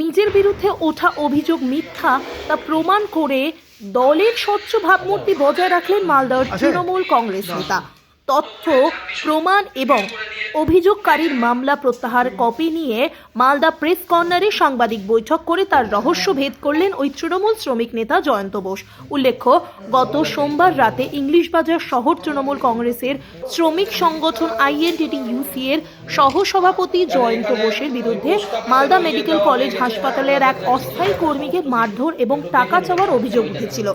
নিজের বিরুদ্ধে ওঠা অভিযোগ মিথ্যা তা প্রমাণ করে দলের স্বচ্ছ ভাবমূর্তি বজায় রাখলেন মালদার তৃণমূল কংগ্রেস নেতা। তথ্য, প্রমাণ এবং অভিযোগকারীর মামলা প্রত্যাহার কপি নিয়ে মালদা প্রেস কর্নারে সাংবাদিক বৈঠক করে তার রহস্য ভেদ করলেন ওই তৃণমূল শ্রমিক নেতা জয়ন্ত বোস। উল্লেখ্য, গত সোমবার রাতে ইংলিশ বাজার শহর তৃণমূল কংগ্রেসের শ্রমিক সংগঠন আইএনটিটি ইউসি এর সহসভাপতি জয়ন্ত বোসের বিরুদ্ধে মালদা মেডিকেল কলেজ হাসপাতালের এক অস্থায়ী কর্মীকে মারধর এবং টাকা চাওয়ার অভিযোগ উঠেছিল।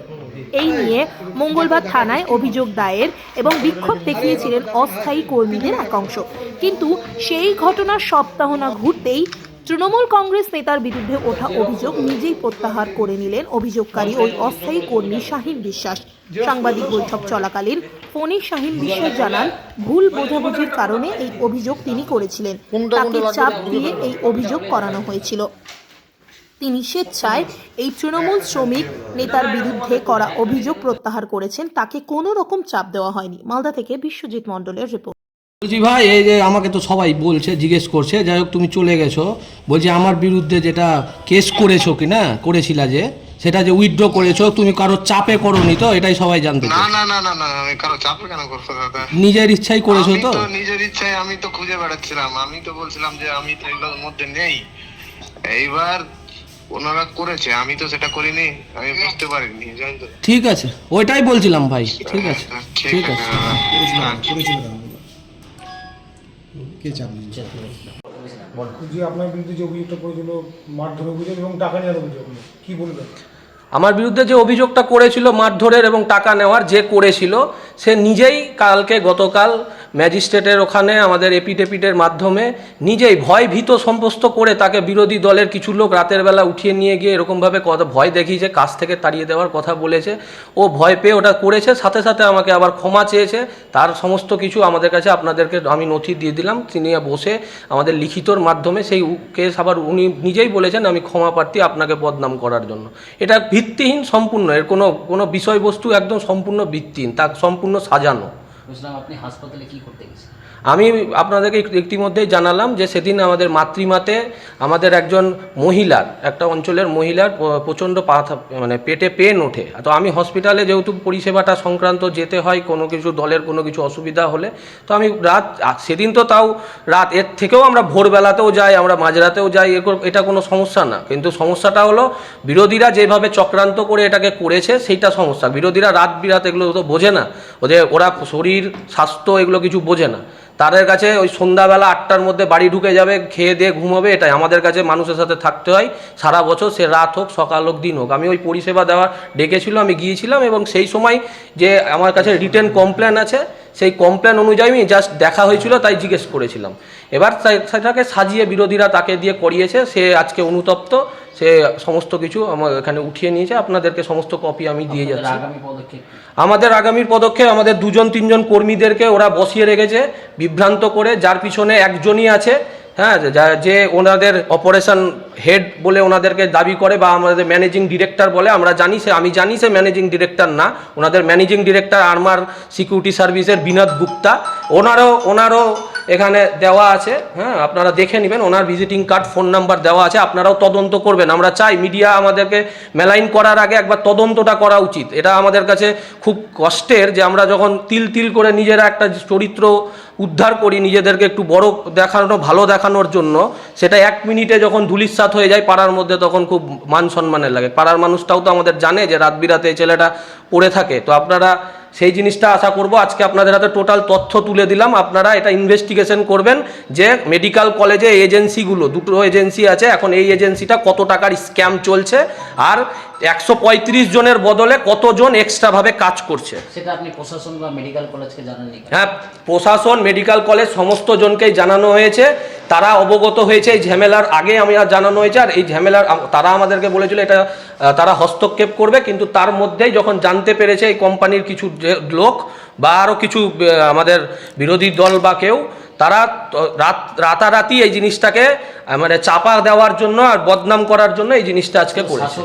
এই নিয়ে মঙ্গলবার থানায় অভিযোগ দায়ের এবং বিক্ষোভ দেখিয়েছিলেন অস্থায়ী কর্মীদের একাংশ। কিন্তু সেই ঘটনার সপ্তাহ না ঘুরতেই তৃণমূল কংগ্রেস নেতার বিরুদ্ধে ওঠা অভিযোগ নিজেই প্রত্যাহার করে নিলেন অভিযোগকারী ওই অস্থায়ী কর্মী শাহিন বিশ্বাস। সাংবাদিক বৈঠক চলাকালীন ফোনে শাহিন বিশ্বাস জানান ভুল বোঝাবুঝির কারণে এই অভিযোগ তিনি করেছিলেন। তাকে চাপ দিয়ে এই অভিযোগ করানো হয়েছিল। তিনি স্বেচ্ছায় এই তৃণমূল শ্রমিক নেতার বিরুদ্ধে করা অভিযোগ প্রত্যাহার করেছেন। তাকে কোনো রকম চাপ দেওয়া হয়নি। মালদা থেকে বিশ্বজিৎ মণ্ডলের রিপোর্ট বলছি ভাই এই যে আমাকে তো সবাই বলছে জিজ্ঞেস করছে যাই হোক তুমি চলে গেছো। বলছি আমার বিরুদ্ধে যেটা কেস করেছ কি না করেছিলা যে সেটা যে উইথড্র করেছ তুমি কারও চাপে করোনি তো এটাই সবাই জানতে না না না না না আমি কারও চাপে কেন করছ দাদা? নিজের ইচ্ছাই করেছ আমি তো? তো নিজের ইচ্ছায় আমি তো খুঁজে বেড়াচ্ছিলাম। আমি তো বলছিলাম যে আমি তো এগুলোর মধ্যে নেই। এইবার ওনারা করেছে আমি তো সেটা করিনি আমি বুঝতে পারিনি ঠিক আছে ওইটাই বলছিলাম ভাই ঠিক আছে ঠিক আছে। কে যে আপনার বিরুদ্ধে যে অভিযোগটা করেছিল মারধর অভিযোগ এবং টাকা নেওয়ার অভিযোগ কি বলবেন? আমার বিরুদ্ধে যে অভিযোগটা করেছিল মারধরের এবং টাকা নেওয়ার যে করেছিল, সে নিজেই কালকে গতকাল ম্যাজিস্ট্রেটের ওখানে আমাদের এপিটেপিটের মাধ্যমে নিজেই ভয় ভীত সম্পস্ত করে তাকে বিরোধী দলের কিছু লোক রাতের বেলা উঠিয়ে নিয়ে গিয়ে এরকমভাবে কথা ভয় দেখিয়েছে কাজ থেকে তাড়িয়ে দেওয়ার কথা বলেছে। ও ভয় পেয়ে ওটা করেছে, সাথে সাথে আমাকে আবার ক্ষমা চেয়েছে। তার সমস্ত কিছু আমাদের কাছে আপনাদেরকে আমি নথি দিয়ে দিলাম। তিনি বসে আমাদের লিখিতর মাধ্যমে সেই কেস আবার উনি নিজেই বলেছেন, আমি ক্ষমা প্রার্থী আপনাকে বদনাম করার জন্য। এটা ভিত্তিহীন সম্পূর্ণ এর কোনো কোনো বিষয়বস্তু একদম সম্পূর্ণ ভিত্তিহীন তা সম্পূর্ণ সাজানো। আমি আপনাদেরকে ইতিমধ্যেই জানালাম যে সেদিন আমাদের মাতৃমাতে আমাদের একজন মহিলার, একটা অঞ্চলের মহিলার প- প্রচণ্ড পাথা মানে পেটে পেন ওঠে। তো আমি হসপিটালে যেহেতু পরিষেবাটা সংক্রান্ত যেতে হয়, কোনো কিছু দলের কোনো কিছু অসুবিধা হলে, তো আমি রাত সেদিন তো তাও রাত এর থেকেও আমরা ভোরবেলাতেও যাই, আমরা মাঝরাতেও যাই এটা কোনো সমস্যা না। কিন্তু সমস্যাটা হলো বিরোধীরা যেভাবে চক্রান্ত করে এটাকে করেছে, সেইটা সমস্যা। বিরোধীরা রাত বিরাত এগুলো তো বোঝে না। ওদের ওরা শরীর স্বাস্থ্য এগুলো কিছু বোঝে না। তাদের কাছে ওই সন্ধ্যাবেলা আটটার মধ্যে বাড়ি ঢুকে যাবে, খেয়ে দিয়ে ঘুমাবে, এটাই। আমাদের কাছে মানুষের সাথে থাকতে হয়। সারা বছর সে রাত হোক, সকাল হোক, দিন হোক। আমি ওই পরিষেবা দেওয়া ডেকেছিল, আমি গিয়েছিলাম এবং সেই সময় যে আমার কাছে রিটেন কমপ্লেন আছে, সেই কমপ্লেন অনুযায়ী আমি জাস্ট দেখা হয়েছিল, তাই জিজ্ঞেস করেছিলাম। এবার সেটাকে সাজিয়ে বিরোধীরা তাকে দিয়ে করিয়েছে, সে আজকে অনুতপ্ত। সে সমস্ত কিছু আমার এখানে উঠিয়ে নিয়েছে আপনাদেরকে সমস্ত কপি আমি দিয়ে যাচ্ছি। আমাদের আগামীর পদক্ষেপ আমাদের দুজন তিনজন কর্মীদেরকে ওরা বসিয়ে রেখেছে বিভ্রান্ত করে যার পিছনে একজনই আছে হ্যাঁ যে ওনাদের অপারেশন হেড বলে ওনাদেরকে দাবি করে বা আমাদের ম্যানেজিং ডিরেক্টর বলে আমরা জানি সে আমি জানি সে ম্যানেজিং ডিরেক্টর না ওনাদের ম্যানেজিং ডিরেক্টর আর্মার সিকিউরিটি সার্ভিসের বিনোদ গুপ্তা। ওনারও ওনারও এখানে দেওয়া আছে হ্যাঁ আপনারা দেখে নেবেন, ওনার ভিজিটিং কার্ড ফোন নাম্বার দেওয়া আছে, আপনারাও তদন্ত করবেন। আমরা চাই মিডিয়া আমাদেরকে মেলাইন করার আগে একবার তদন্তটা করা উচিত। এটা আমাদের কাছে খুব কষ্টের যে আমরা যখন তিল তিল করে নিজেরা একটা চরিত্র উদ্ধার করি নিজেদেরকে একটু বড় দেখানো, ভালো দেখানোর জন্য। সেটা এক মিনিটে যখন ধুলিস্বাত হয়ে যায় পাড়ার মধ্যে, তখন খুব মান সম্মানের লাগে। পাড়ার মানুষটাও তো আমাদের জানে যে রাত বিরাতে এই ছেলেটা পড়ে থাকে। তো আপনারা সেই জিনিসটা আশা করব, আজকে আপনাদের হাতে টোটাল তথ্য তুলে দিলাম। আপনারা এটা ইনভেস্টিগেশন করবেন যে মেডিকেল কলেজে এজেন্সিগুলো দুটো এজেন্সি আছে, এখন এই এজেন্সিটা কত টাকার স্ক্যাম চলছে। আর একশো পঁয়ত্রিশ জনের বদলে কতজন এক্সট্রাভাবে কাজ করছে? সেটা আপনি প্রশাসন বা মেডিকেল কলেজকে জানাননি হ্যাঁ প্রশাসন মেডিকেল কলেজ সমস্ত জনকেই জানানো হয়েছে। তারা অবগত হয়েছে এই ঝামেলার আগে আমি আর জানানো হয়েছে আর এই ঝামেলার তারা আমাদেরকে বলেছিল এটা তারা হস্তক্ষেপ করবে কিন্তু তার মধ্যেই যখন জানতে পেরেছে এই কোম্পানির কিছু লোক বা আরও কিছু আমাদের বিরোধী দল বা কেউ তারা রাত রাতারাতি এই জিনিসটাকে মানে চাপা দেওয়ার জন্য আর বদনাম করার জন্য এই জিনিসটা আজকে করেছে।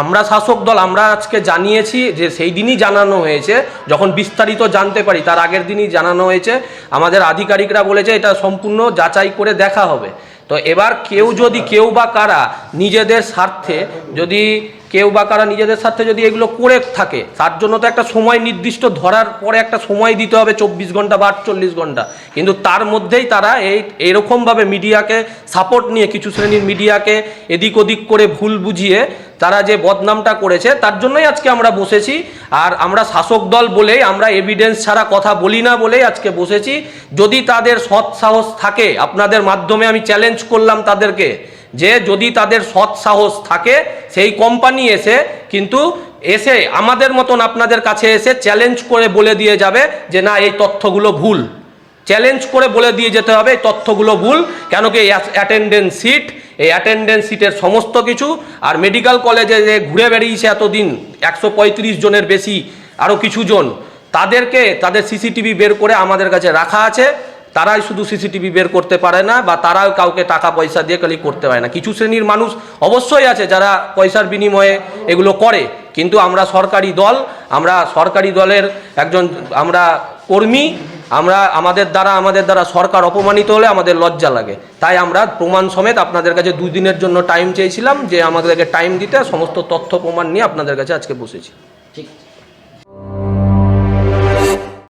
আমরা শাসক দল আমরা আজকে জানিয়েছি যে সেই দিনই জানানো হয়েছে যখন বিস্তারিত জানতে পারি তার আগের দিনই জানানো হয়েছে। আমাদের আধিকারিকরা বলেছে এটা সম্পূর্ণ যাচাই করে দেখা হবে। তো এবার কেউ যদি কেউ বা কারা নিজেদের স্বার্থে যদি কেউ বা কারা নিজেদের স্বার্থে যদি এগুলো করে থাকে তার জন্য তো একটা সময় নির্দিষ্ট ধরার পরে একটা সময় দিতে হবে চব্বিশ ঘণ্টা বা আটচল্লিশ ঘণ্টা। কিন্তু তার মধ্যেই তারা এই এরকমভাবে মিডিয়াকে সাপোর্ট নিয়ে কিছু শ্রেণির মিডিয়াকে এদিক ওদিক করে ভুল বুঝিয়ে তারা যে বদনামটা করেছে, তার জন্যই আজকে আমরা বসেছি। আর আমরা শাসক দল বলেই, আমরা এভিডেন্স ছাড়া কথা বলি না বলেই আজকে বসেছি। যদি তাদের সৎ সাহস থাকে, আপনাদের মাধ্যমে আমি চ্যালেঞ্জ করলাম তাদেরকে যে যদি তাদের সৎ সাহস থাকে, সেই কোম্পানি এসে কিন্তু এসে আমাদের মতন আপনাদের কাছে এসে চ্যালেঞ্জ করে বলে দিয়ে যাবে যে, না, এই তথ্যগুলো ভুল। চ্যালেঞ্জ করে বলে দিয়ে যেতে হবে, এই তথ্যগুলো ভুল। কেন কি অ্যাটেন্ডেন্স সিট এই অ্যাটেন্ডেন্স সিটের সমস্ত কিছু আর মেডিকেল কলেজে যে ঘুরে বেরিয়েছে এতদিন, একশো পঁয়ত্রিশ জনের বেশি আরও কিছু জন, তাদেরকে তাদের সিসিটিভি বের করে আমাদের কাছে রাখা আছে। তারাই শুধু সিসিটিভি বের করতে পারে না বা তারাও কাউকে টাকা পয়সা দিয়ে খালি করতে পারে না। কিছু শ্রেণির মানুষ অবশ্যই আছে যারা পয়সার বিনিময়ে এগুলো করে, কিন্তু আমরা সরকারি দল, আমরা সরকারি দলের একজন, আমরা কর্মী আমরা আমাদের দ্বারা আমাদের দ্বারা সরকার অপমানিত হলে আমাদের লজ্জা লাগে। তাই আমরা প্রমাণ সমেত আপনাদের কাছে দুই দিনের জন্য টাইম চেয়েছিলাম যে আমাদেরকে টাইম দিতে সমস্ত তথ্য প্রমাণ নিয়ে আপনাদের কাছে আজকে বসেছি। ঠিক